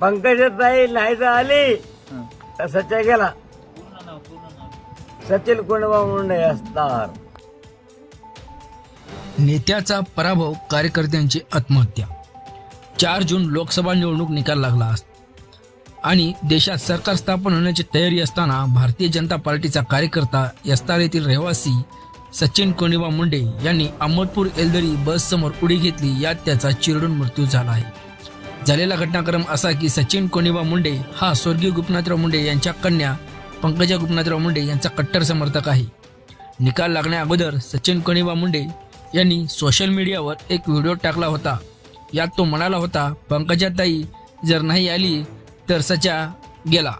पंकजाताई नाही तर आली. तर सच्चा गेला. सचिन कुंडबा मुंडे असणार. नेत्याचा पराभव कार्यकर्त्यांची आत्महत्या. चार जून लोकसभा निवडणूक निकाल लागला आणि देशात सरकार स्थापन होण्याची तयारी असताना भारतीय जनता पार्टीचा कार्यकर्ता यस्तार येथील रहिवासी सचिन कोणिबा मुंडे यांनी अहमदपूर एलदरी बससमोर उडी घेतली. यात त्याचा चिरडून मृत्यू झाला आहे. झालेला घटनाक्रम असा की सचिन कोणिबा मुंडे हा स्वर्गीय गोपनाथराव मुंडे यांच्या कन्या पंकजा गोपनाथराव मुंडे यांचा कट्टर समर्थक आहे. निकाल लागण्या अगोदर सचिन कोणिबा मुंडे यांनी सोशल मीडियावर एक व्हिडिओ टाकला होता. यात तो म्हणाला होता पंकजा ताई जर नाही आली तर सचा गेला.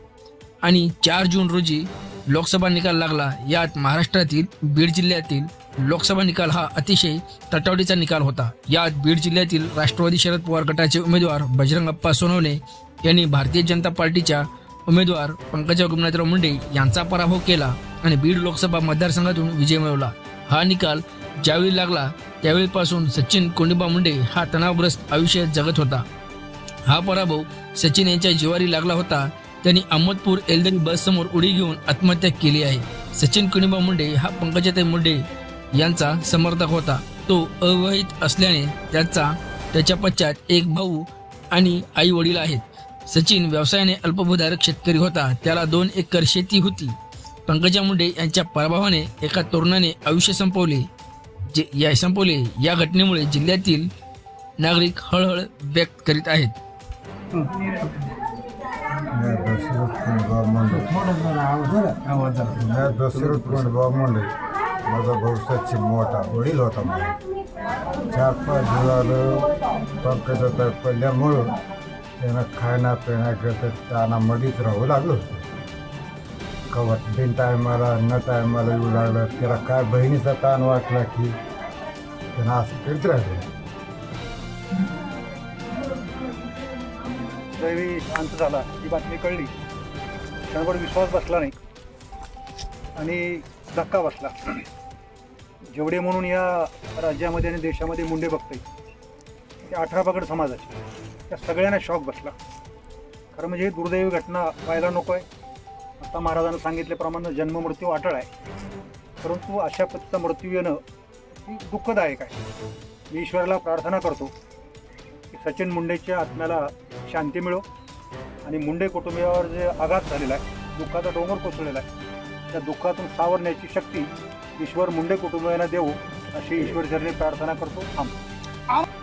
आणि चार जून रोजी लोकसभा निकाल लागला. यात महाराष्ट्रातील बीड जिल्ह्यातील लोकसभा निकाल हा अतिशय तटावटीचा निकाल होता. यात बीड जिल्ह्यातील राष्ट्रवादी शरद पवार गटाचे उमेदवार बजरंग अप्पा सोनवणे यांनी भारतीय जनता पार्टीच्या उमेदवार पंकजा गुमनाथराव मुंडे यांचा पराभव केला आणि बीड लोकसभा मतदारसंघातून विजय मिळवला. हा निकाल ज्यावेळी लागला त्यावेळीपासून सचिन कोंडिबा मुंडे हा तणावग्रस्त आयुष्य जगत होता. हा पराभव सचिन यांच्या जिवारी लागला होता. त्यांनी अहमदपूर एलदरी बस समोर उडी घेऊन आत्महत्या केली आहे. सचिन कुणिबा मुंडे हा पंकजाताई मुंडे यांचा समर्थक होता. तो अविवाहित असल्याने त्याचा त्याच्या पश्चात एक भाऊ आणि आई वडील आहेत. सचिन व्यवसायाने अल्पभूधारक शेतकरी होता. त्याला दोन एकर शेती होती. पंकजा मुंडे यांच्या पराभवाने एका तरुणाने आयुष्य संपवले. जे या संपवले. या घटनेमुळे जिल्ह्यातील नागरिक हळहळ व्यक्त करीत आहेत. दशरथ कुंडबा मुंडे. माझा भाऊ सचिन मोठा वडील होता मला चार पाच दिवस पंकजाताई पडल्यामुळं त्यांना खायना पिण्या करता त्यांना मडीत राहू लागलं होतं. बिन टायमाला न टायमाला येऊ लागलं. त्याला काय बहिणीचा ताण वाटला की त्यांना असं करीत राहिलं. दैवी शांत झाला. ही बातमी कळली. क्षणभर विश्वास बसला नाही. आणि धक्का बसला. जेवढे म्हणून या राज्यामध्ये आणि देशामध्ये मुंडे बघते ते अठरा पगड समाजाचे. त्या सगळ्यांना शॉक बसला. खरं म्हणजे ही दुर्दैवी घटना व्हायला नको आहे आता महाराजांना सांगितल्याप्रमाणे जन्म मृत्यू अटळ आहे. परंतु अशा पद्धतीचा मृत्यू येणं ही दुःखदायक आहे. मी ईश्वराला प्रार्थना करतो की सचिन मुंडेच्या आत्म्याला शांती मिळो आणि मुंडे कुटुंबियावर जे आघात झालेला आहे दुःखाचा डोंगर कोसळलेला आहे त्या दुःखातून सावरण्याची शक्ती ईश्वर मुंडे कुटुंबियांना देऊ अशी ईश्वरचरणी प्रार्थना करतो. थांबतो